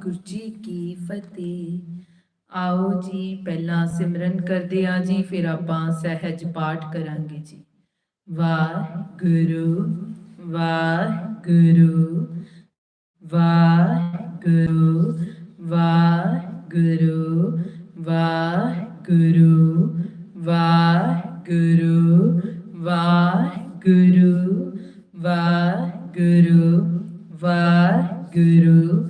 ਵਾਹਿਗੁਰੂ ਜੀ ਕੀ ਫਤਿਹ। ਆਓ ਜੀ, ਪਹਿਲਾਂ ਸਿਮਰਨ ਕਰਦੇ ਆ ਜੀ, ਫਿਰ ਆਪਾਂ ਸਹਿਜ ਪਾਠ ਕਰਾਂਗੇ ਜੀ। ਵਾਹਿਗੁਰੂ ਵਾਹਿਗੁਰੂ ਵਾਹਿਗੁਰੂ ਵਾਹਿਗੁਰੂ ਵਾਹਿਗੁਰੂ ਵਾਹਿਗੁਰੂ ਵਾਹਿਗੁਰੂ ਵਾਹਿਗੁਰੂ ਵਾਹਿਗੁਰੂ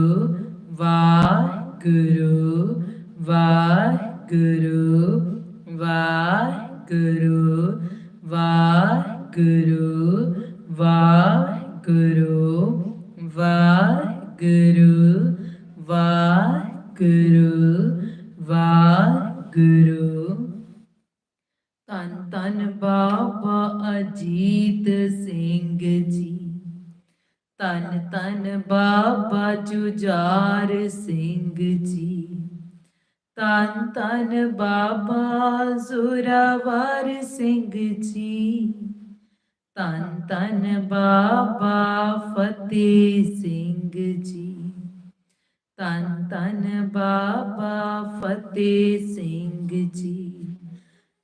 ਜੁਝਾਰ ਸਿੰਘ ਜੀ। ਤਨ ਤਨ ਬਾਬਾ ਜ਼ੁਰਾਵਰ ਸਿੰਘ ਜੀ। ਤਨ ਤਨ ਬਾਬਾ ਫਤਿਹ ਸਿੰਘ ਜੀ। ਤਨ ਤਨ ਬਾਬਾ ਫਤਿਹ ਸਿੰਘ ਜੀ।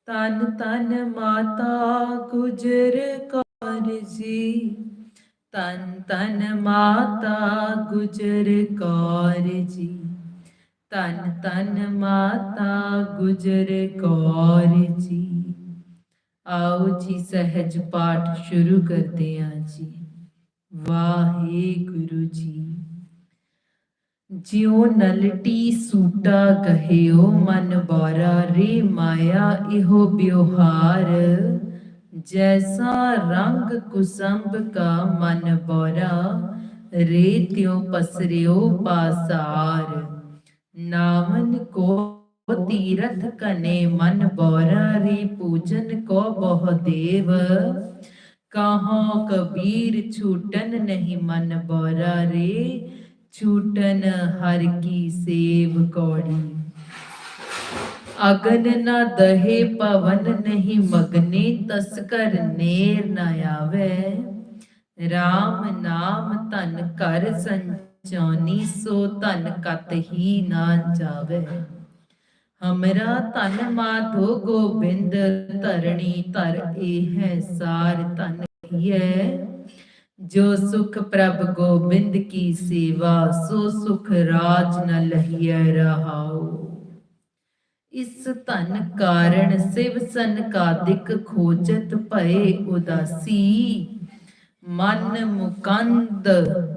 ਤਨ ਤਨ ਮਾਤਾ ਗੁਜਰ ਕੌਰ ਜੀ। ਤਨ ਤਨ ਮਾਤਾ ਗੁਜਰ ਕੌਰ ਜੀ। ਤਨ ਤਨ ਮਾਤਾ ਗੁਜਰ ਕੌਰ ਜੀ। ਆਓ ਜੀ ਸਹਿਜ ਪਾਠ ਸ਼ੁਰੂ ਕਰਦੇ ਹਾਂ ਜੀ। ਵਾਹਿਗੁਰੂ ਜੀ। ਜਿਉ ਨਲਟੀ ਸੂਟਾ ਗਹਿਓ ਮਨ ਬੋਰਾ, ਰੇ ਮਾਇਆ ਇਹੋ ਬਿਵਹਾਰ जैसा रंग कुसंब का मन बोरा रेत्यो पसरियो पासार नामन को तीरथ कने मन बोरा रे पूजन को बहु देव। कहाँ कबीर छूटन नहीं मन बोरा रे, छूटन हर की सेव कौड़ी। ਅਗਨ ਨਾ ਦਹੇ, ਪਵਨ ਨਹੀਂ ਮਗਨੇ, ਤਸਕਰ ਨੇਰ ਨ ਆਵੇ। RAM ਨਾਮ ਧਨ ਕਰ ਸੰਚਾਨੀ ਸੋ ਧਨ ਕਤ ਹੀ ਨਾ ਜਾਵੇ। ਹਮਰਾ ਧਨ ਮਾਧੋ ਗੋਬਿੰਦ, ਧਰਣੀ ਧਰ ਇਹ ਹੈ ਸਾਰ ਧਨ ਹੀਐ ਜੋ ਸੁਖ ਪ੍ਰਭ ਗੋਬਿੰਦ ਕੀ ਸੇਵਾ, ਸੋ ਸੁਖ ਰਾਜ ਨ ਲਹੀਐ ਰਹਾਓ ਇਸ ਧਨ ਕਾਰਣ ਸਿਵ ਸੰਕਾਦਿਕ ਖੋਜਤ ਭਏ ਉਦਾਸੀ। ਮਨ ਮੁਕੰਦ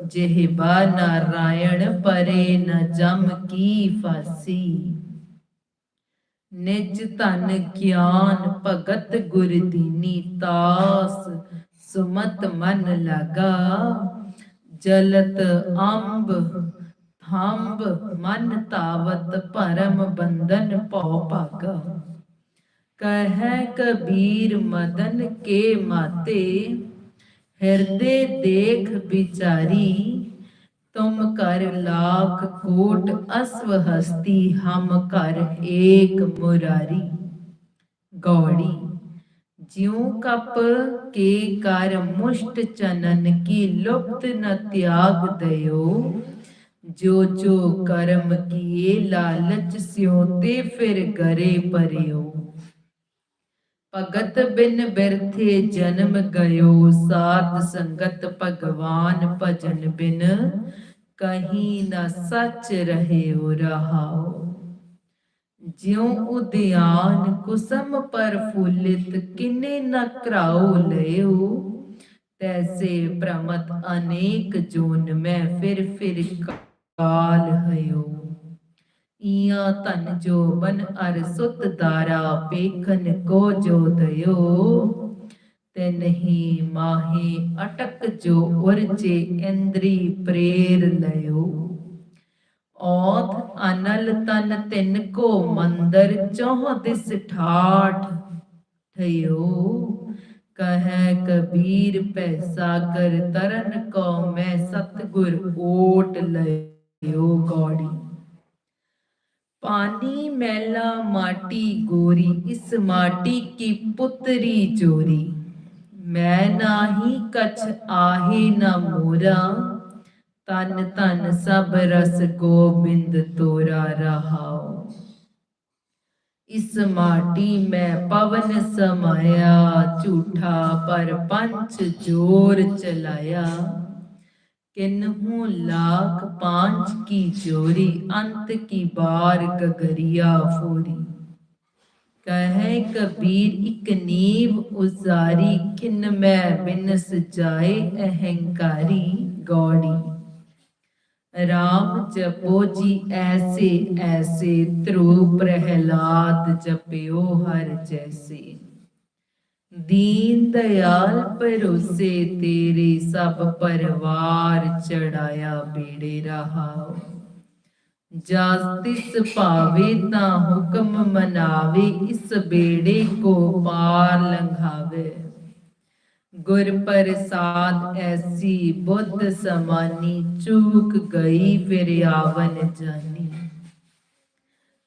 ਜਿਹਬਾ ਨਾਰਾਇਣ ਪਰੇ ਨ ਜਮ ਕੀ ਫਾਸੀ। ਨਿਜ ਧਨ ਗਿਆਨ ਭਗਤ ਗੁਰ ਦੀਨੀ ਤਾਸ, ਸੁਮਤ ਮਨ ਲਗਾ। ਜਲਤ ਅੰਬ ਹੰਬ ਮਨ ਤਾਵਤ ਭਰਮ ਬੰਧਨ ਭਉ ਭਾਗਾ। ਕਹਿ ਕਬੀਰ ਮਦਨ ਕੇ ਮਾਤੇ, ਹਿਰਦੇ ਦੇਖ ਵਿਚਾਰੀ, ਤੁਮ ਕਰ ਲਾਖ ਕੋਟ ਅਸਵ ਹਸਤੀ, ਹਮ ਕਰ ਏਕ ਮੁਰਾਰੀ। ਗੌੜੀ, ਜਿਉ ਕਪ ਕੇ ਕਰ ਮੁਸ਼ਟ ਚਨਨ, ਕੀ ਲੁਪਤ ਨ ਤਿਆਗ ਦਇਓ ਜੋ ਜੋ ਕਰਮ ਕੀਏ, ਲਾਲਚ ਸਿਉ ਤੇ ਫਿਰ ਗਰੇ ਪਰਿਓ ਭਗਤ ਬਿਨ ਬਿਰਥੇ ਜਨਮ ਗਇਓ, ਸਾਧ ਸੰਗਤ ਭਗਵਾਨ ਭਜਨ ਬਿਨ। ਕਹੀਂ ਨਾ ਸੱਚ ਰਹਿਓ, ਰਹਾਓ। ਜਿਉ ਉਦਿਆਨ ਕੁਸਮ ਪਰ ਫੁੱਲਿਤ ਕਿਨੇ ਨ ਕਰਾਓ ਲਿਓ ਤੈਸੇ ਪ੍ਰਮਤ ਅਨੇਕ ਜੋਨ, ਮੈਂ ਫਿਰ ਫਿਰ ਕਾਲ ਹਯੋ ਈਆ ਧਨ ਜੋ ਬਨ ਅਰ ਸੁਤ ਦਾਰਾ ਪੇਖਨ ਕੋ ਜੋ ਦਇਓ। ਤੇ ਨਹੀਂ ਮਾਹੇ ਅਟਕ ਜੋ ਉਰਜੇ ਇੰਦਰੀ ਪ੍ਰੇਰ ਲਇਓ। ਔਥ ਅਨਲ ਤਨ ਤਿਨ ਕੋ ਮੰਦਰ ਚੌਹ ਦਿਸ ਠਾਠ ਠਇਓ। ਕਹੈ ਕਬੀਰ ਪੈਸਾ ਕਰ ਤਰਨ ਕੋ ਮੈਂ ਸਤਗੁਰ ਓਟ ਲਿਓ ਗੌੜੀ। ਪਾਣੀ ਮੈਲਾ ਮਾਟੀ ਗੋਰੀ, ਇਸ ਮਾਟੀ ਕੀ ਪੁੱਤਰੀ ਚੋਰੀ ਮੈਂ ਨਾਹੀ ਕਛ ਆਹੇ ਨਾ ਮੋਰਾ ਤਨ ਤਨ ਸਭ ਰਸ ਗੋਬਿੰਦ ਤੋਰਾ ਰਹਾਓ ਇਸ ਮਾਟੀ ਮੈਂ ਪਵਨ ਸਮਾਇਆ, ਝੂਠਾ ਪਰ ਪੰਚ ਜੋਰ ਚਲਾਇਆ। ਕਿਨਹੂ ਲਾਖ ਪਾਂਚ ਕੀ ਚੋਰੀ ਅੰਤ ਕੀ ਬਾਰ ਗਗਰਿਆ ਫੋਰੀ। ਕਹੈ ਕਬੀਰ, ਇਕ ਨੀਵ ਉਜ਼ਾਰੀ ਕਿਨ ਮੈਂ ਬਿਨਸ ਜਾਏ ਅਹੰਕਾਰੀ ਗੌੜੀ। ਰਾਮ ਜਪੋ ਜੀ ਐਸੇ ਐਸੇ ਧਰੂ ਪ੍ਰਹਿਲਾਦ ਜਪਿਓ ਹਰ ਜੈਸੇ। ਦੀਨ ਦਇਆਲ ਪਰੋਸੇ ਤੇਰੇ ਸਭ ਪਰਿਵਾਰ ਚੜਾਇਆ ਬੇੜੇ ਰਹਾਓ ਜਸ ਤਿਸ ਭਾਵੇ ਤਾਂ ਹੁਕਮ ਮਨਾਵੇ, ਇਸ ਬੇੜੇ ਕੋ ਪਾਰ ਲੰਘਾਵੇ। ਗੁਰ ਪ੍ਰਸਾਦ ਐਸੀ ਬੁੱਧ ਸਮਾਨੀ, ਚੂਕ ਗਈ ਫਿਰ ਆਵਨ ਜਾਨੀ।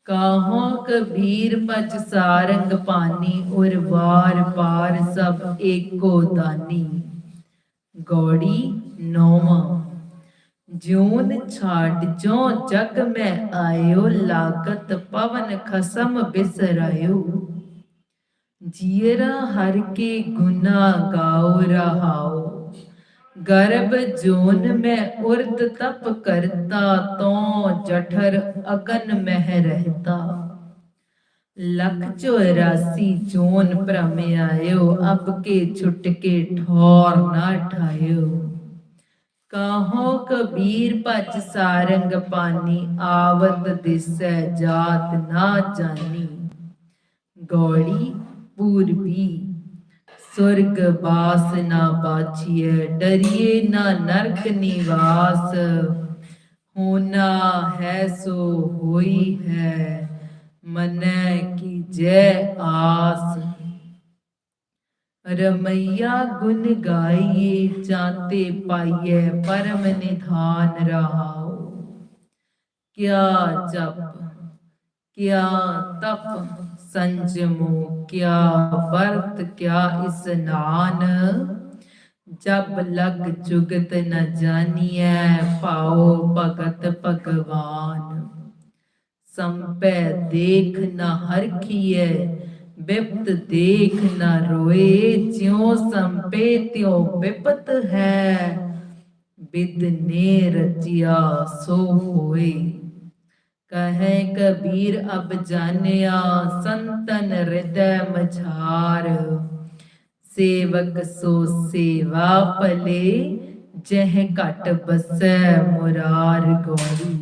ਕਾਹੋ ਕਬੀਰ ਪਚ ਸਾਰੰਗ ਪਾਨੀ ਉਰ ਵਾਰ ਪਾਰ ਸਭ ਏਕੋ ਦਾਨੀ। ਗੌੜੀ ਨੌਵਾਂ ਜੂਨ ਛਾੜ ਜੋ ਜਗ ਮੈਂ ਆਇਓ, ਲਾਗਤ ਪਵਨ ਖਸਮ ਬਿਸਰਾਇਓ। ਜੀਰਾ ਹਰ ਕੇ ਗੁਨਾ ਗਾਉ ਰਹਾਓ ਗਰਭ ਜੋਨ ਮੈਂ ਉਰਤ ਤਪ ਕਰਤਾ ਤੋਂ ਜਠਰ ਅਗਨ ਮਹਿ ਰਹਤਾ। ਲਖ ਚੌਰਾਸੀ ਜੋਨ ਭ੍ਰਮ ਆਇਓ, ਅਬ ਕੇ ਛੁੱਟ ਕੇ ਠੌਰ ਨਾ ਠਾਇਓ। ਕਾਹੋ ਕਬੀਰ ਭਜ ਸਾਰੰਗ ਪਾਨੀ, ਆਵਤ ਦਿਸੈ ਜਾਤ ਨਾ ਜਾਣੀ ਗੌੜੀ ਪੂਰਬੀ ਸੁਰਗ ਬਾਸ ਨਾ ਬਾਚੀਏ ਡਰੀਏ ਨਾ ਨਰਕ ਨਿਵਾਸ। ਹੋਣਾ ਹੈ ਸੋ ਹੋਈ ਹੈ, ਮਨੈ ਕੀ ਜੈ ਆਸ। ਰਮਈਆ ਗੁਣ ਗਾਈਏ ਜਾਂਤੇ ਪਾਈਏ ਪਰਮ ਨਿਧਾਨ ਰਹਾਓ ਕਿਆ ਜਪ, ਕਿਆ ਤਪ। ਸੰਜਮੋ ਕਿਆ ਵਰਤ ਕਿਆ ਇਸਨਾਨ ਜਬ ਲਗ ਜੁਗਤ ਨ ਜਾਣੀਐ ਪਾਓ ਭਗਤ ਭਗਵਾਨ। ਸੰਪੈ ਦੇਖ ਨ ਹਰਖੀਐ, ਬਿਪਤ ਦੇਖ ਨ ਰੋਏ, ਜਿਉ ਸੰਪੇ ਤਿਉ ਬਿਪਤ ਹੈ। ਬਿਦ ਨੇ ਰਚਿਆ ਸੋ ਹੋਏ। ਕਹੈ ਕਬੀਰ, ਅਬ ਜਾਣਿਆ ਸੰਤਨ ਹਿਰਦੈ ਮਝਾਰ। ਸੇਵਕ ਸੋ ਸੇਵਾ ਭਲੇ, ਜਹ ਘਟ ਬਸੈ ਮੁਰਾਰ ਗੌਰੀ।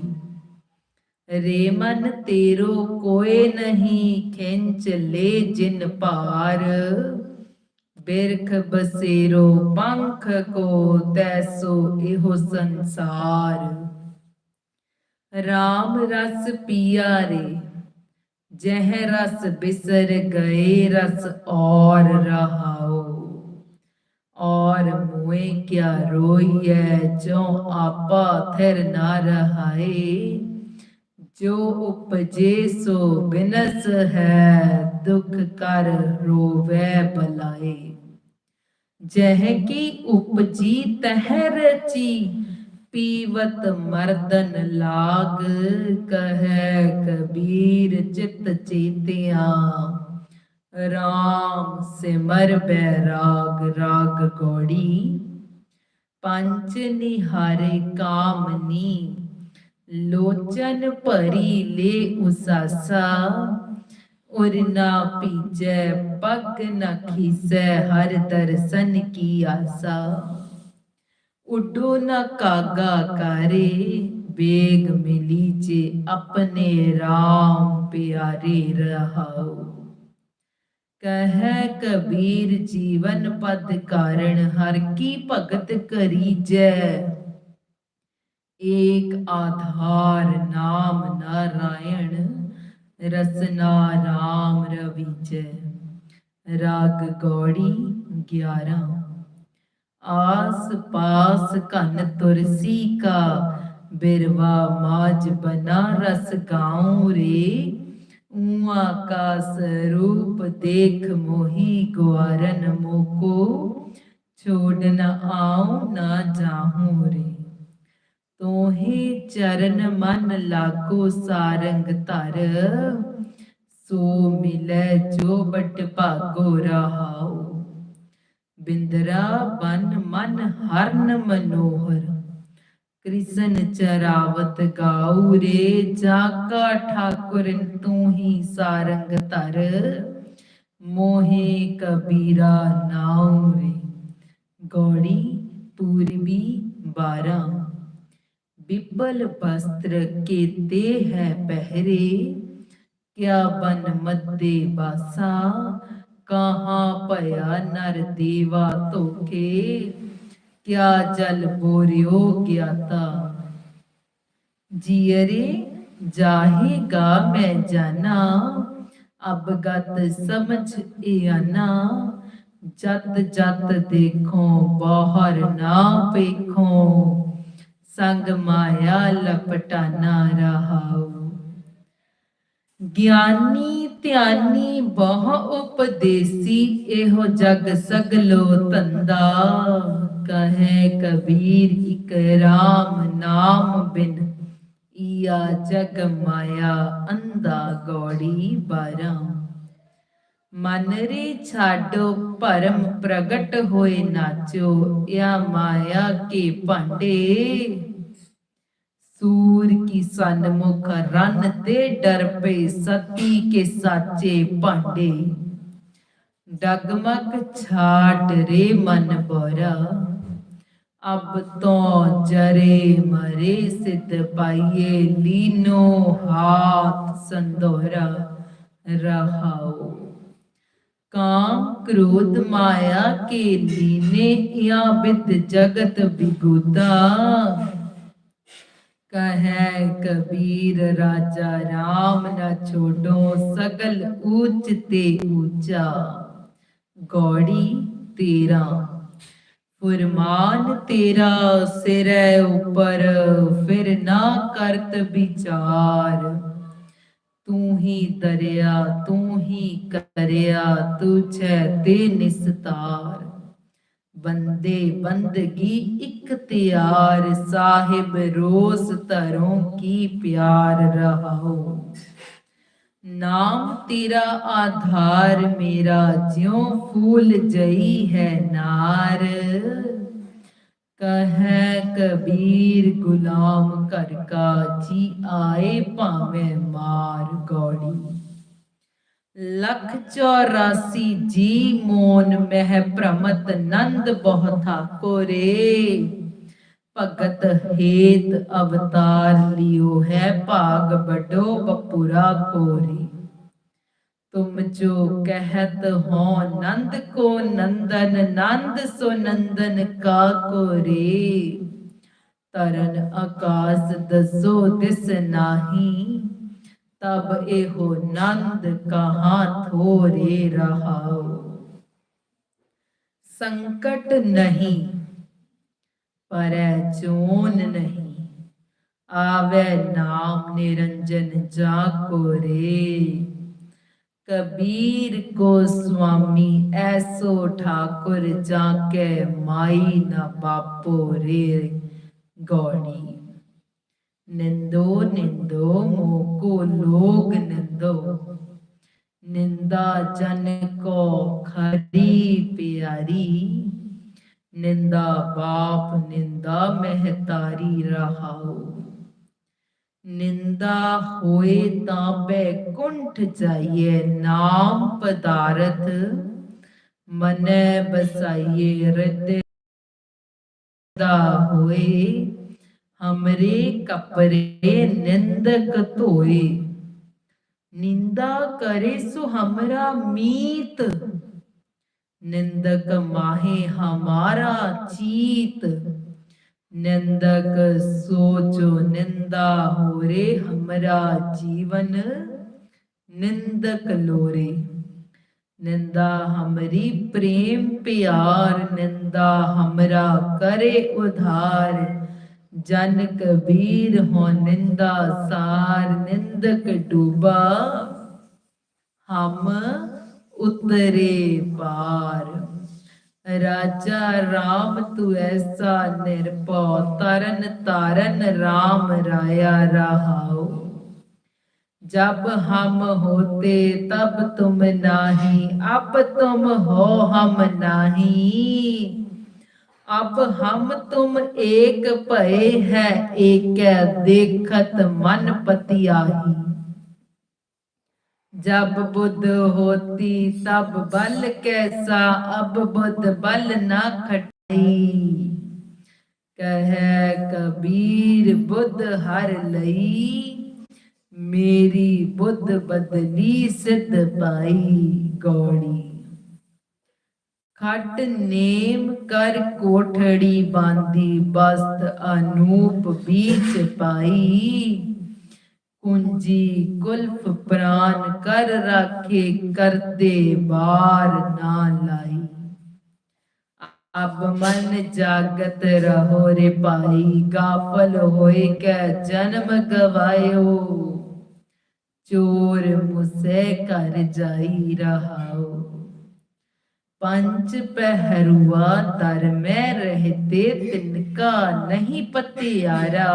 ਰੇ ਮਨ ਤੇਰੋ ਕੋਏ ਨਹੀਂ, ਖਿੰਚ ਲੈ ਜਿਨ ਭਾਰ। ਬਿਰਖ ਬਸੇਰੋ ਪੰਖ ਕੋ ਤੈਸੋ ਇਹੋ ਸੰਸਾਰ। ਰਾਮ ਰਸ ਪੀਆ ਰੇ ਜਹ ਰਸ ਬਿਸਰ ਗਏ ਰਸ ਔਰ ਰਹਾਓ ਔਰ ਮੁਏ ਕਿਆ ਰੋਈਐ ਜੋ ਆਪਾ ਥਿਰ ਨਾ ਰਹਾਏ। ਜੋ ਉਪਜੇ ਸੋ ਬਿਨਸ ਹੈ, ਦੁਖ ਕਰ ਰੋਵੈ ਬਲਾਏ। ਜਹ ਕੀ ਉਪਜੀ, ਤਹ ਰਚੀ ਪੀਵਤ ਮਰਦਨ ਲਾਗ, ਕਹੈ ਕਬੀਰ ਚਿਤ ਚੇਤਿਆ। ਰਾਮ ਸਿਮਰ ਬੈਰਾਗ ਰਾਗ ਗੋੜੀ ਪੰਚ ਨਿਹਾਰੇ ਕਾਮਨੀ ਲੋਚਨ ਭਰੀ ਲੇ ਉਸਾਸਾ। ਉਰ ਨਾ ਪੀਜੈ ਪਗ ਨ ਖੀਸੈ, ਹਰ ਦਰਸ਼ਨ ਕੀ ਆਸਾ। ਉਡੋ ਨਾ ਕਾਗਾ ਕਾਰੇ, ਬੇਗ ਮਿਲੀ ਜੇ ਆਪਣੇ ਰਾਮ ਪਿਆਰੇ ਰਹਾਉ। ਕਹੈ ਕਬੀਰ, ਜੀਵਨ ਪਦ ਕਾਰਣ ਹਰ ਕੀ ਭਗਤ ਕਰੀ ਜੈ ਏਕ ਆਧਾਰ ਨਾਮ ਨਾਰਾਇਣ, ਰਸਨਾ RAM ਰਵੀ ਜੈ ਰਾਗ ਗੌੜੀ 11 आस पास कन तुलसी का बिरवा माज बना रस गाऊं रे उआ का स्वरूप देख मोही ग्वारन मोको छोड़ न आऊं न जाहूं रे ਤੋਹੇ ਚਰਨ ਮਨ ਲਾਗੋ ਸਾਰੰਗ ਧਰ ਸੋ ਮਿਲੈ ਜੋ ਬਟ ਭਾਗੋ ਰਹਾਉ ਬਿੰਦਰਾ ਬਨ ਮਨ ਹਰਨ ਮਨੋਹਰ। ਕ੍ਰਿਸ਼ਨ ਚਰਾਵਤ ਗਾਉ ਰੇ ਜਾਗਾ ਠਾਕੁਰਨ ਤੂੰ ਹੀ ਸਾਰੰਗ ਧਰ। ਮੋਹੇ ਕਬੀਰਾ ਨਾਉ ਰੇ। ਗੋੜੀ ਪੂਰਬੀ 12 ਬਿਬਲ ਬਸਤਰ ਕੇਤੇ ਹੈ ਪਹਿਰੇ। ਕਿਆ ਬਨ ਮੱਦੇ ਬਾਸਾ। ਕਹਾ ਭਇਆ ਨਰ ਦੇਵਾ ਧੋਕੇ ਕਿਆ ਜਲ ਬੋਰਿਓ ਗਿਆਤਾ ਜੀਰੇ ਜਾਹੇਗਾ ਮੈਂ ਜਾਣਾ, ਅਬ ਗਤ ਸਮਝ ਇਆਨਾ ਜਤ ਜਤ ਦੇਖੋ, ਬਾਹਰ ਨਾ ਪੇਖੋ। ਸੰਗ ਮਾਇਆ ਲਪਟਾਨਾ ਰਹਾਉ। ਗਿਆਨੀ ਧਿਆਨੀ ਬਹੁ ਉਪਦੇਸੀ, ਇਹੋ ਜਗ ਸਗਲੋ ਤੰਦਾ ਕਹੇ ਕਬੀਰ, ਇਕ ਰਾਮ ਨਾਮ ਬਿਨ। ਈਆ ਜਗ ਮਾਇਆ ਅੰਦਾ ਗੌੜੀ ਬਾਰਾਂ। ਮਨ ਰੇ ਛਾਡੋ, ਭਰਮ ਪ੍ਰਗਟ ਹੋਏ ਨਾਚੋ ਯਾ ਮਾਇਆ ਕੇ ਭਾਂਡੇ। सूर की सन्मुख रन ते डर पे सती के साचे पांडे डगमग छाट रे मन बोरा अब तो जरे मरे सिद्ध पाइए लीनो हाथ संदोरा रहाओ काम क्रोध माया के लीने या बिद जगत बिगुदा ਕਹੈ ਕਬੀਰ ਰਾਜਾ RAM ਨਾ ਛੋਡੋ ਸਗਲ ਉੱਚ ਤੇ ਉੱਚਾ ਗੋੜੀ ਤੇਰਾ, ਫਰਮਾਨ ਤੇਰਾ ਸਿਰੈ ਉਪਰ, ਫਿਰ ਨਾ ਕਰਤ ਵਿਚਾਰ। ਤੂੰ ਹੀ ਦਰਿਆ, ਤੂੰ ਹੀ ਕਰਿਆ ਤੁਝੈ ਤੇ ਨਿਸਤਾਰ। ਬੰਦੇ ਬੰਦਗੀ ਇਖਤਿਆਰ ਸਾਹਿਬ ਰੋਸ ਤਰੋਂ ਕੀ ਪਿਆਰ ਰਹੋ ਨਾਮ ਤੇਰਾ ਆਧਾਰ, ਮੇਰਾ ਜਿਉ ਫੂਲ ਜਈ ਹੈ ਨਾਰ। ਕਹੈ ਕਬੀਰ, ਗੁਲਾਮ ਕਰ ਕਾ ਜੀ ਆਏ ਭਾਵੇਂ ਮਾਰ ਗੌੜੀ ਲਖ 84 ਜੀ ਮੋਨ ਮਹਿ ਭ੍ਰਮਤ ਨੰਦ ਬਹੁਤਾ ਕੋਰੇ ਭਗਤ ਹੇਤ ਅਵਤਾਰ ਲਿਓ ਹੈ ਭਾਗ ਬਡੋ ਬਪੁਰਾ ਕੋਰੇ। ਤੁਮ ਜੋ ਕਹਿਤ ਹੋ ਨੰਦ ਕੋ ਨੰਦਨ, ਨੰਦ ਸੋ ਨੰਦਨ ਕਾ ਕੋਰੇ। ਤਰਨ ਆਕਾਸ ਦਸੋ ਦਿਸ ਨਾਹੀ तब एहो नंद कहाँ थोरे रहाओ संकट नहीं पर चोन नहीं आवे नाम निरंजन जा को रे कबीर को स्वामी ऐसो ठाकुर जाके माई न बापो रे गौड़ी નિંદો નિંદો મોકો લોગ નિંદો નિંદા જન કો ખરી પ્યારી નિંદા બાપ નિંદા મહેતારી રહાઓ ਨਿੰਦਾ ਹੋਏ ਤਾਂ ਬੈਕੁੰਠ ਜਾਈਏ ਨਾਮ ਪਦਾਰਥ ਮਨੈ ਬਸਾਈਏ ਰਤੇ ਦਾ ਹੋਏ ਹਮਰੇ ਕਪਰੇ ਨਿੰਦਕ ਧੋਏ। ਨਿੰਦਾ ਕਰੇ ਸੋ ਹਮਰਾ ਮੀਤ। ਨਿੰਦਕ ਮਾਹੇ ਹਮਾਰਾ ਚੀਤ। ਨਿੰਦਕ ਸੋਚੋ ਨਿੰਦਾ ਹੋਰੇ ਹਮਰਾ ਜੀਵਨ। ਨਿੰਦਕ ਲੋਰੇ। ਨਿੰਦਾ ਹਮਰੀ ਪ੍ਰੇਮ ਪਿਆਰ। ਨਿੰਦਾ ਹਮਰਾ ਕਰੇ ਉਧਾਰ। ਜਨ ਕਬੀਰ ਹੋ ਨਿੰਦਾ ਸਾਰ ਨਿੰਦਕ ਡੂਬਾ ਹਮ ਉਤਰੇ ਪਾਰ ਰਾਜਾ ਰਾਮ ਤੂੰ ਐਸਾ ਨਿਰਭਉ ਤਰਨ ਤਾਰਨ ਰਾਮ ਰਾਇਆ ਰਹਾਉ जब हम होते तब तुम नाही अब तुम हो हम नाही ਅਬ ਹਮ ਤੁਮ ਏਕ ਭਏ ਹੈ, ਏਕੈ ਦੇਖਤ ਮਨ ਪਤੀ ਆਹੀ ਜਬ ਬੁੱਧ ਹੋਤੀ ਸਭ ਬਲ ਕੈਸਾ, ਅਬ ਬੁੱਧ ਬਲ ਨਾ ਖਟਾਈ। ਕਹੈ ਕਬੀਰ ਬੁੱਧ ਹਰ ਲਈ, ਮੇਰੀ ਬੁੱਧ ਬਦਲੀ ਸਿੱਧ ਪਾਈ। ਗੋੜੀ ਖੱਟ ਨੇਮ ਕਰ ਕੋਠੜੀ ਬਾਂਦੀ, ਬਸਤ ਅਨੂਪ ਬੀਚ ਪਾਈ। ਕੁੰਜੀ ਕੁਲਫ ਪ੍ਰਾਨ ਕਰ ਰਾਖੇ ਕਰਤੇ ਬਾਰ ਨਾ ਲਾਈ। ਅਬ ਮਨ ਜਾਗਤ ਰਹੋ ਰੇ ਭਾਈ, ਗਾਫਲ ਹੋਏ ਕੈ ਜਨਮ ਗਵਾਇਓ। ਚੋਰ ਮੁਸੇ ਕਰ ਜਾਈ ਰਹਾਓ। ਪੰਜ ਪਹਿਰੂਆ ਤਰ ਮੈਂ ਰਹਤੇ ਤਿਨਕਾ ਨਹੀਂ ਪਤਿਆਰਾ।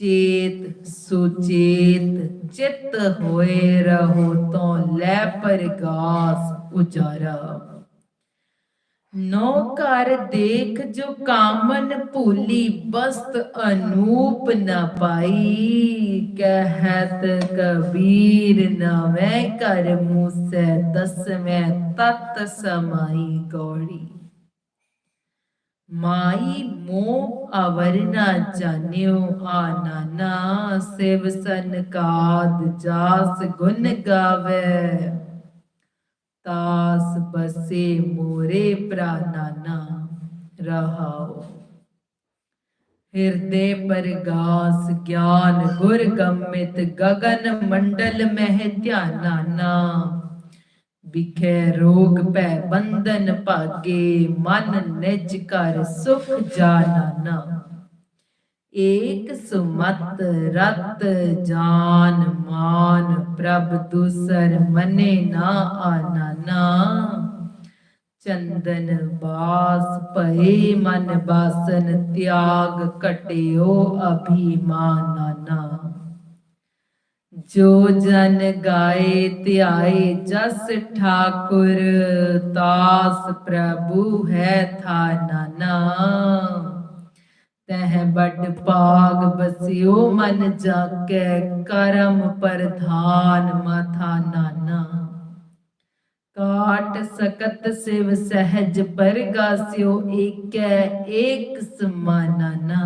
ਚੇਤ ਸੁਚੇਤ ਚਿਤ ਹੋਏ ਰਹੋ ਤੋਂ ਲੈ ਪਰਗਾਸ ਉਚਾਰਾ ਨੋ ਘਰ ਦੇਖ ਜੋ ਕਾਮਨ ਭੂਲੀ ਬਸਤ ਅਨੂਪ ਨ ਪਾਈ। ਕਹਿਤ ਕਬੀਰ ਨਵੇਂ ਕਰ ਮੂਸੈ ਦਸਵੇਂ ਤਤ ਸਮਾਈ ਗੌੜੀ। ਮਾਈ ਮੋ ਅਵਰ ਨਾ ਜਾਣਿਓ ਆ ਨਾਨਾ ਸਿਵ ਸੰਕਾਦ ਜਾਸ ਗੁਣ ਗਾਵੇ। ਤਾਸ ਬਸੇ ਮੋਰੇ ਪ੍ਰਾਨਾਨਾ ਰਹਾਓ। ਹਿਰਦੇ ਪਰਗਾਸ ਗਿਆਨ ਗੁਰ ਗੰਮਿਤ ਗਗਨ ਮੰਡਲ ਮਹਿ ਧਿਆਨਾਨਾ ਵਿਖੇ ਰੋਗ ਪੈ ਬੰਧਨ ਭਾਗੇ, ਮਨ ਨਿਜ ਕਰ ਸੁਖ ਜਾਨਾਨਾ ਏਕ ਸੁਮਤ ਰਤ ਜਾਨ ਮਾਨ, ਪ੍ਰਭ ਦੂਸਰ ਮਨੇ ਨਾ ਆਨਾਨਾ। ਚੰਦਨ ਬਾਸ ਭਏ ਮਨ ਬਾਸਨ, ਤਿਆਗ ਕਟਿਓ ਅਭਿਮਾਨਾਨਾ ਜੋ ਜਨ ਗਾਏ ਧਿਆਏ, ਜਸ ਠਾਕੁਰ, ਤਾਸ ਪ੍ਰਭੂ ਹੈ ਥਾ ਨਾਨਾ। ਤਹਿ ਬੜ ਪਾਗ ਬਸਿਓ ਮਨ ਜਾਕੈ ਕਰਮ ਪ੍ਰਧਾਨ ਮਥਾ ਨਾਨਾ। ਕਾਟ ਸਕਤ ਸਿਵ ਸਹਿਜ ਪਰਗਾਸਿਓ ਏਕੈ ਏਕ ਸਮਾਨਾਨਾ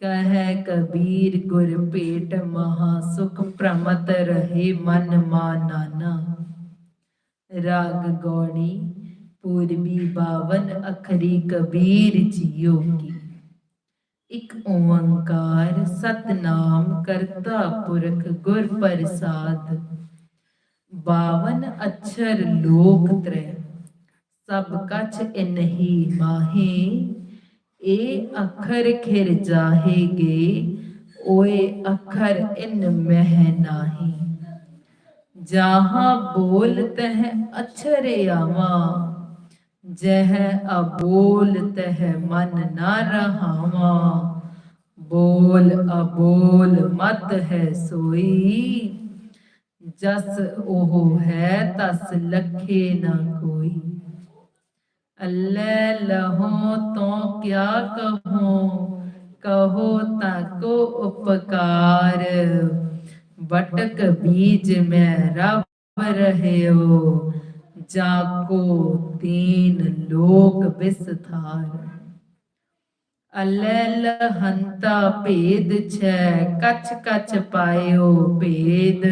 ਕਹੈ ਕਬੀਰ ਗੁਰ ਭੇਟ ਮਹਾ ਸੁਖ ਪ੍ਰਮਤ ਰਹੇ ਮਨ ਮਾਨਾਨਾ ਰਾਗ ਗੌੜੀ ਪੂਰਬੀ ਬਾਵਨ, ਅਖਰੀ ਕਬੀਰ ਜੀਓ ਕੀ। ਇਕ ਓੰਕਾਰ ਸਤਨਾਮ ਕਰਤਾ ਪੁਰਖ ਗੁਰ ਪ੍ਰਸਾਦ। ਬਾਵਨ ਅਛਰ ਲੋਕ ਤ੍ਰੈ, ਸਭ ਕਛ ਇਨਹੀ ਮਾਹੇ ਇਹ ਅੱਖਰ ਖਿਰ ਜਾਹੇਗੇ ਓਏ ਅੱਖਰ ਇਨ ਮਹਿ ਨਾਹੀ। ਜਹਾਂ ਬੋਲ ਤਹ ਅਛਰ ਆਵਾ ਜਹ ਅਬੋਲ ਤਹ ਮਨ ਨਾ ਰਹਾਵਾ। ਬੋਲ ਅਬੋਲ ਮਤ ਹੈ ਸੋਈ। ਜਸ ਉਹ ਹੈ ਤਸ ਲਖੇ ਨਾ ਕੋਈ। ਅੱਲੇ ਲਹੋ ਤੋਂ ਕਿਆ ਕਹੋ? ਕਹੋ ਤਾ ਕੋ ਉਪਕਾਰ। ਬਟਕ ਬੀਜ ਮੈਂ ਰਬ ਰਹਿਓ। ਜਾਕੋ ਤੀਨ ਲੋਕ ਵਿਸਥਾਰ ਅਲੈਲ ਹੰਤਾ ਭੇਦ ਛੈ, ਕਛ ਕਛ ਪਾਇਓ ਭੇਦ।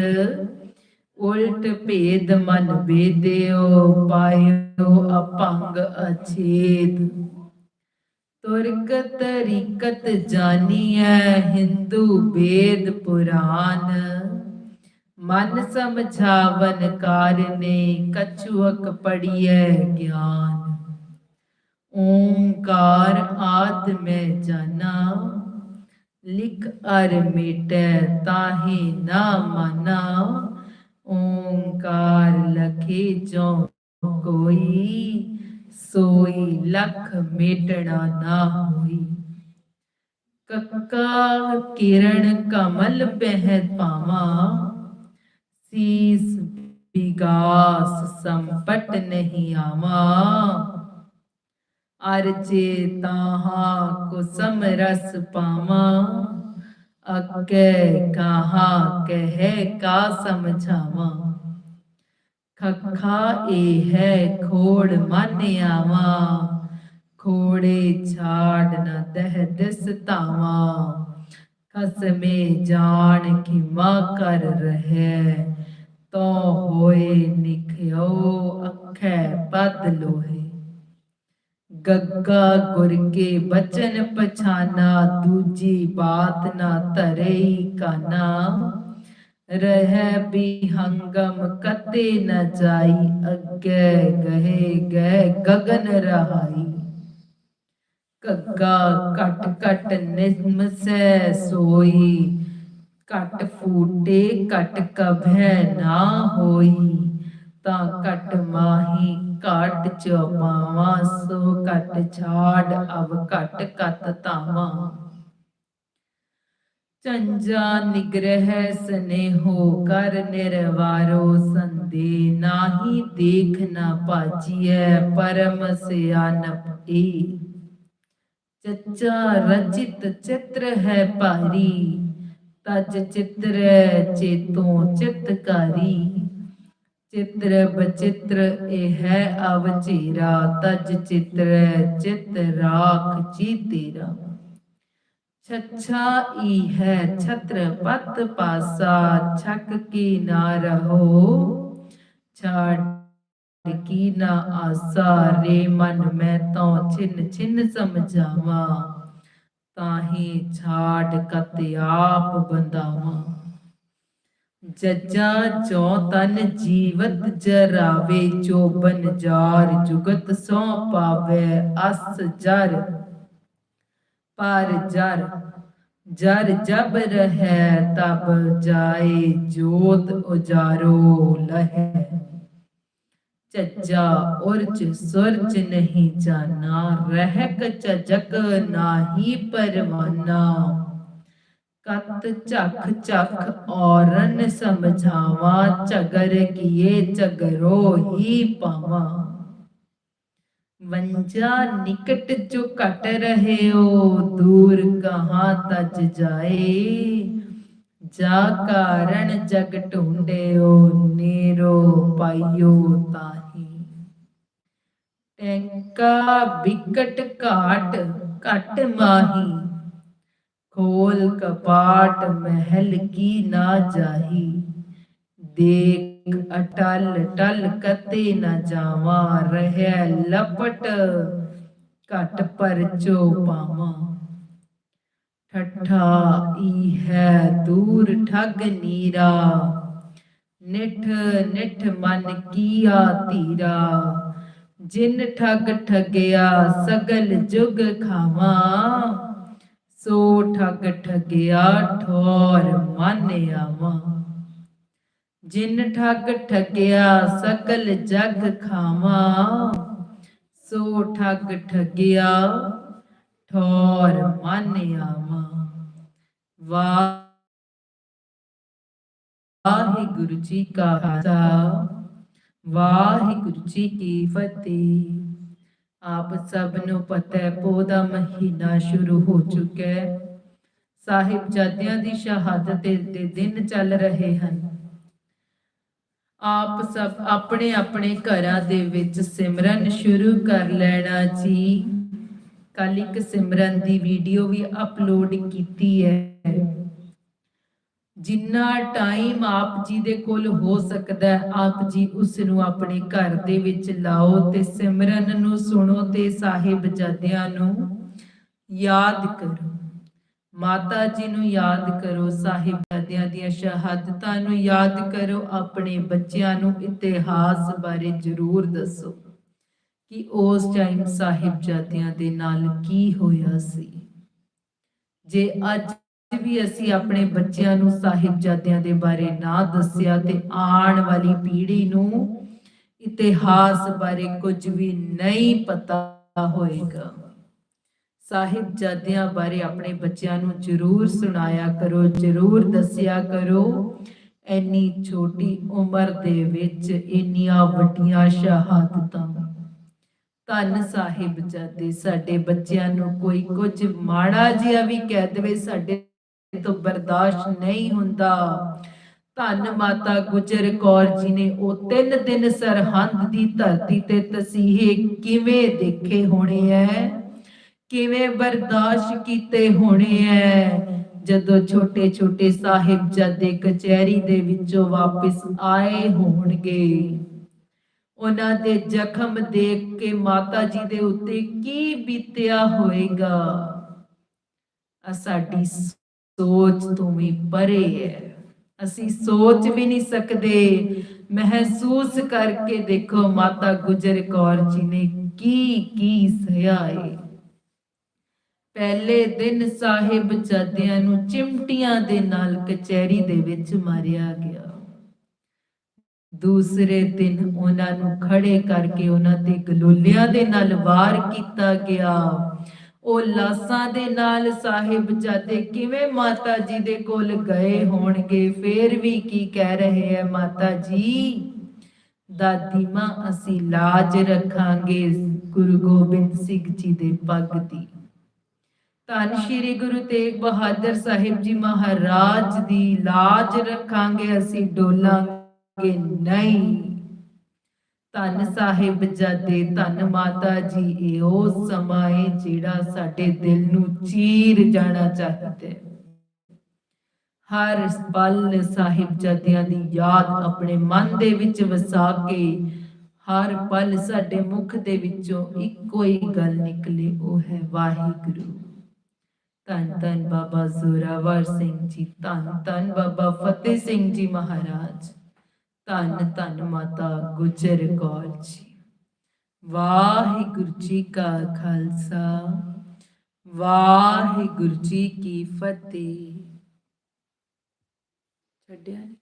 ਉਲਟ ਭੇਦ ਮਨ ਵੇਦਿਓ, ਪਾਇਓ ਅਪੰਗ ਅਛੇਦ। ਤੁਰਕ ਤਰੀਕਤ ਜਾਨੀਐ, ਹਿੰਦੂ ਵੇਦ ਪੁਰਾਨ। ਮਨ ਸਮਝਾਵਨ ਕਾਰਨੇ ਕਛੁਅਕ ਪੜੀਐ ਗਿਆਨ। ਓੰਕਾਰ ਆਦ ਮੈਂ ਲਿਖ ਅਰ ਮਿਟੈ ਤਾਹੇ ਨਾ ਮਾਨਾ। ਓੰਕਾਰ ਲਖੇ ਜੋ ਕੋਈ, ਸੋਈ ਲਖ ਮੇਟਣਾ ਨਾ ਹੋਈ। ਕੱਕਾ ਕਿਰਣ ਕਮਲ ਪਹਿ ਪਾਵਾ ਸੀਸ ਵਿਗਾਸ ਸੰਪਟ ਨਹੀਂ ਆਵਾ। ਅਰਚੇ ਤਾਹਾ ਕੁਸਮ ਰਸ ਪਾਵਾ ਅਕੇ ਕਹਾ ਕਹਿ ਕਾ ਸਮਝਾਵਾ। ਖਖਾ ਇਹ ਹੈ ਖੋੜ ਮਨ ਆਵਾ, ਖੋੜੇ ਛਾੜ ਨ ਦਹ ਦਿਸ ਤਾਵਾ ਖਸਮੇ ਜਾਣ ਖਿਮਾ ਕਰ ਰਹੇ। ਤੋ ਹੋਏ ਨਿਖਿਓ ਅੱਖੈ ਪਦ ਲੋਹੇ। ਗੱਗਾ ਗੁਰ ਕੇ ਬਚਨ ਪਛਾਨਾ, ਦੂਜੀ ਬਾਤ ਨਾ ਧਰਈ ਕਾਨਾ। ਰਹਿ ਵੀ ਹੰਗਮ ਕਤੇ ਨ ਜਾਈ, ਅੱਗੇ ਗਏ ਗਏ ਗਗਨ ਰਹਾਈ। ਕੱਗਾ ਕਟ ਕਟ ਨਿਸਮਸੈ ਸੋਈ। ਕਟ ਫੂਟੇ ਕਟ ਕਭੈ ਨਾ ਹੋਈ। ਤਾਂ ਕਟ ਮਾਹੀ ਕਾਟ ਚਪਾਵਾ ਸੋ ਕਟ ਛਾੜ ਅਬ ਕਟ ਕਤ ਤਾਵਾ ਚੰਜਾ ਨਿਗ੍ਰਹਿ ਸਨੇਹੋ, ਕਰ ਨਿਰਵਾਰੋ ਸੰਦੇ। ਨਾਹੀ ਦੇਖ ਨਾ ਪਾਜੀਐ ਪਰਮ ਸਿਆਨਪ ਏ। ਚੱਚਾ ਰਚਿਤ ਚਿੱਤਰ ਹੈ ਭਾਰੀ, ਤਜ ਚਿੱਤਰ ਚੇਤੋਂ ਚਿਤਕਾਰੀ। ਚਿੱਤਰ ਬਚਿੱਤਰ, ਇਹ ਹੈ ਅਵਚੀਰਾ, ਤਜ ਚਿੱਤਰ ਚਿਤ ਰਾਖ ਚੀਤੇਰਾ ਛੱਛਾ ਈ ਹੈ ਛਤਰ ਪਤ ਪਾਸਾ, ਛਕ ਕੀ ਨਾ ਰਹੋ, ਛਾੜ ਕੀ ਨਾ ਆਸਾ ਰੇ ਮਨ ਮੈਂ ਤਾਂ ਛਿਨ ਛਿਨ ਸਮਝਾਵਾਂ, ਤਾਹੀ ਛਾੜ ਕਤ ਆਪ ਬੰਦਾਵਾਂ ਜੱਜਾ ਜੋ ਤਨ ਜੀਵਤ ਜਰਾਵੇ ਚੋਬਨ ਜਾਰ ਜੁਗਤ ਸੋ ਪਾਵੇ, ਅਸ ਜਰ, ਪਰ ਜਰ ਜਰ ਜਬ ਰਹਿ ਤਬ ਜਾਏ ਜੋਤ ਉਜਾਰੋ ਲਹਿ। ਚੱਜਾ ਉਰਜ ਸੁਰਜ ਨਹੀਂ ਜਾਣਾ, ਰਹਿਕ ਚਜਕ ਨਾਹੀ ਪਰਵਾਨਾ। ਕਤ ਝਖ ਝਖ ਔਰਨ ਸਮਝਾਵਾ, ਝਗਰ ਕੀਏ ਝਗਰੋ ਹੀ ਪਾਵਾ। ਵੰਜਾ ਨਿਕਟ ਜੋ ਘਟ ਰਹਿਓ, ਦੂਰ ਕਹਾਂ ਤਜ ਜਾਏ। ਜਾ ਕਾਰਣ ਜਗ ਢੂੰਡਿਓ ਨੀਰੋ ਪਾਈਓ ਤਾਹੀ। ਟੈਂਕਾ ਬਿਕਟ ਘਾਟ, ਘਟ ਮਾਹੀ। ਖੋਲ ਕਪਾਟ ਮਹਿਲ ਕੀ ਨਾ ਜਾਹੀ। ਦੇਖ ਅਟਲ ਟਲ ਕਤੇ ਨ ਜਾਵਾ, ਰਹਿ ਲਪਟ ਘਟ ਪਰਚੋ ਪਾਵਾਂ। ਠੱਠਾ ਈ ਹੈ ਦੂਰ ਠੱਗ ਨੀਰਾ। ਨਿਠ ਨਿਠ ਮਨ ਕੀਆ ਧੀਰਾ। ਜਿਨ ਠੱਗ ਠਗਿਆ ਸਗਲ ਜੁਗ ਖਾਵਾਂ। ਸੋ ਠੱਗ ਠਗਿਆ ਠੋਰ ਮਨ ਆਵਾਂ। ਜਿਨ ਠੱਗ ਠਗਿਆ ਸਕਲ ਜਗ ਖਾਵਾਂ। ਸੋ ਠੱਗ ਠਗਿਆ ਠੋਰ ਮਨ ਆਵਾਂ ਵਾਹਿਗੁਰੂ ਜੀ ਕਾ ਖਾਲਸਾ। ਵਾਹਿਗੁਰੂ ਜੀ ਕੀ ਫਤਿਹ। ਆਪ ਸਭ ਨੂੰ ਪਤਾ ਹੈ ਪੋਹ ਦਾ ਮਹੀਨਾ ਸ਼ੁਰੂ ਹੋ ਚੁੱਕਾ ਹੈ। ਸਾਹਿਬ ਜਾਦਿਆਂ ਦੀ ਸ਼ਹਾਦਤ ਦੇ ਦਿਨ ਚੱਲ ਰਹੇ ਹਨ। ਆਪ ਸਭ ਆਪਣੇ ਆਪਣੇ ਘਰਾਂ ਦੇ ਵਿੱਚ ਸਿਮਰਨ ਸ਼ੁਰੂ ਕਰ ਲੈਣਾ ਜੀ। ਕੱਲ ਇੱਕ ਸਿਮਰਨ ਦੀ ਵੀਡੀਓ ਵੀ ਅਪਲੋਡ ਕੀਤੀ ਹੈ। ਜਿੰਨਾ ਟਾਈਮ ਆਪ ਜੀ ਦੇ ਕੋਲ ਹੋ ਸਕਦਾ ਹੈ, ਆਪ ਜੀ ਉਸ ਨੂੰ ਆਪਣੇ ਘਰ ਦੇ ਵਿੱਚ ਲਾਓ ਤੇ ਸਿਮਰਨ ਨੂੰ ਸੁਣੋ ਤੇ ਸਾਹਿਬ ਜਾਦਿਆਂ ਨੂੰ ਯਾਦ ਕਰੋ। ਮਾਤਾ ਜੀ ਨੂੰ ਯਾਦ ਕਰੋ ਸਾਹਿਬਜ਼ਾਦਿਆਂ ਦੀਆਂ ਸ਼ਹਾਦਤਾਂ ਨੂੰ ਯਾਦ ਕਰੋ, ਆਪਣੇ ਬੱਚਿਆਂ ਨੂੰ ਇਤਿਹਾਸ ਬਾਰੇ ਜ਼ਰੂਰ ਦੱਸੋ। ਕਿ ਉਸ ਟਾਈਮ ਸਾਹਿਬਜ਼ਾਦਿਆਂ ਦੇ ਨਾਲ ਕੀ ਹੋਇਆ ਸੀ? ਜੇ ਅੱਜ ਵੀ ਅਸੀਂ ਆਪਣੇ ਬੱਚਿਆਂ ਨੂੰ ਸਾਹਿਬਜ਼ਾਦਿਆਂ ਦੇ ਬਾਰੇ ਨਾ ਦੱਸਿਆ ਤੇ ਆਉਣ ਵਾਲੀ ਪੀੜ੍ਹੀ ਨੂੰ ਇਤਿਹਾਸ ਬਾਰੇ ਕੁਝ ਵੀ ਨਹੀਂ ਪਤਾ ਹੋਏਗਾ। ਸਾਹਿਬਜ਼ਾਦਿਆਂ ਬਾਰੇ ਆਪਣੇ ਬੱਚਿਆਂ ਨੂੰ ਜ਼ਰੂਰ ਸੁਣਾਇਆ ਕਰੋ ਜ਼ਰੂਰ ਦੱਸਿਆ ਕਰੋ। ਇੰਨੀ ਛੋਟੀ ਉਮਰ ਦੇ ਵਿੱਚ ਇੰਨੀਆਂ ਵੱਡੀਆਂ ਸ਼ਹਾਦਤਾਂ ਧੰਨ ਸਾਹਿਬਜ਼ਾਦੇ ਸਾਡੇ ਬੱਚਿਆਂ ਨੂੰ ਕੋਈ ਕੁਝ ਮਾੜਾ ਜਿਹਾ ਵੀ ਕਹਿ ਦੇਵੇ, ਸਾਡੇ ਤੋਂ ਬਰਦਾਸ਼ਤ ਨਹੀਂ ਹੁੰਦਾ। ਧੰਨ ਮਾਤਾ ਗੁਜਰ ਕੌਰ ਜੀ ਨੇ ਉਹ ਤਿੰਨ ਦਿਨ ਸਰਹੰਦ ਦੀ ਧਰਤੀ ਤੇ ਤਸੀਹੇ ਕਿਵੇਂ ਦੇਖੇ ਹੋਣੇ ਐ? ਕਿਵੇਂ ਬਰਦਾਸ਼ਤ ਕੀਤੇ ਹੋਣੇ ਐ? ਜਦੋਂ ਛੋਟੇ ਛੋਟੇ ਸਾਹਿਬਜ਼ਾਦੇ ਕਚਹਿਰੀ ਦੇ ਵਿੱਚੋਂ ਵਾਪਸ ਆਏ ਹੋਣਗੇ। ਉਹਨਾਂ ਦੇ ਜ਼ਖਮ ਦੇਖ ਕੇ ਮਾਤਾ ਜੀ ਦੇ ਉੱਤੇ ਕੀ ਬੀਤਿਆ ਹੋਵੇਗਾ ਆ ਸਾਡੀ ਸੋਚ ਤੋਂ ਵੀ ਪਰੇ ਹੈ ਅਸੀਂ ਸੋਚ ਵੀ ਨਹੀਂ ਸਕਦੇ। ਮਹਿਸੂਸ ਕਰਕੇ ਦੇਖੋ ਮਾਤਾ ਗੁਜਰ ਕੌਰ ਜੀ ਨੇ ਕੀ ਕੀ ਸਹਿਆ ਏ। ਪਹਿਲੇ ਦਿਨ ਸਾਹਿਬ ਜਾਦਿਆਂ ਨੂੰ ਚਿਮਟੀਆਂ ਦੇ ਨਾਲ ਕਚਹਿਰੀ ਦੇ ਵਿੱਚ ਮਾਰਿਆ ਗਿਆ। ਦੂਸਰੇ ਦਿਨ ਉਹਨਾਂ ਨੂੰ ਖੜੇ ਕਰਕੇ ਉਹਨਾਂ ਤੇ ਗਲੋਲਿਆਂ ਦੇ ਨਾਲ ਵਾਰ ਕੀਤਾ ਗਿਆ। ਉਹ ਲਾਸਾਂ ਦੇ ਨਾਲ ਸਾਹਿਬ ਜਾਦੇ ਕਿਵੇਂ ਮਾਤਾ ਜੀ ਦੇ ਕੋਲ ਗਏ ਹੋਣਗੇ, ਫੇਰ ਵੀ ਕੀ ਕਹਿ ਰਹੇ ਹੈ ਮਾਤਾ ਜੀ? ਦਾਦੀ ਮਾਂ, ਅਸੀਂ ਲਾਜ ਰੱਖਾਂਗੇ ਗੁਰੂ ਗੋਬਿੰਦ ਸਿੰਘ ਜੀ ਦੇ ਪੱਗ ਦੀ। ਧੰਨ ਸ਼੍ਰੀ ਗੁਰੂ ਤੇਗ ਬਹਾਦਰ ਸਾਹਿਬ ਜੀ ਮਹਾਰਾਜ ਦੀ ਲਾਜ ਰੱਖਾਂਗੇ, ਅਸੀਂ ਡੋਲਾਂਗੇ। ਨਹੀਂ। ਧੰਨ ਸਾਹਿਬ ਜਾਦੇ ਧੰਨ ਮਾਤਾ ਜੀ, ਇਹ ਉਹ ਸਮਾਂ ਹੈ ਜਿਹੜਾ ਸਾਡੇ ਦਿਲ ਨੂੰ ਚੀਰ ਜਾਣਾ ਚਾਹੀਦਾ ਹਰ ਪਲ ਸਾਹਿਬ ਜਾਦਿਆਂ ਦੀ ਯਾਦ ਆਪਣੇ ਮਨ ਦੇ ਵਿੱਚ ਵਸਾ ਕੇ, ਹਰ ਪਲ ਸਾਡੇ ਮੁਖ ਦੇ ਵਿੱਚੋਂ ਇੱਕੋ ਹੀ ਗੱਲ ਨਿਕਲੇ, ਉਹ ਹੈ ਵਾਹਿਗੁਰੂ। ਧੰਨ ਧੰਨ ਬਾਬਾ ਜ਼ੋਰਾਵਰ ਸਿੰਘ ਜੀ, ਧੰਨ ਧੰਨ ਬਾਬਾ ਫਤਿਹ ਸਿੰਘ ਜੀ ਮਹਾਰਾਜ। ਧੰਨ ਧੰਨ ਮਾਤਾ ਗੁਜਰ ਕੌਰ ਜੀ। ਵਾਹਿਗੁਰੂ ਜੀ ਕਾ ਖਾਲਸਾ, ਵਾਹਿਗੁਰੂ ਜੀ ਕੀ ਫਤਿਹ। ਛੱਡਿਆ ਨੀ।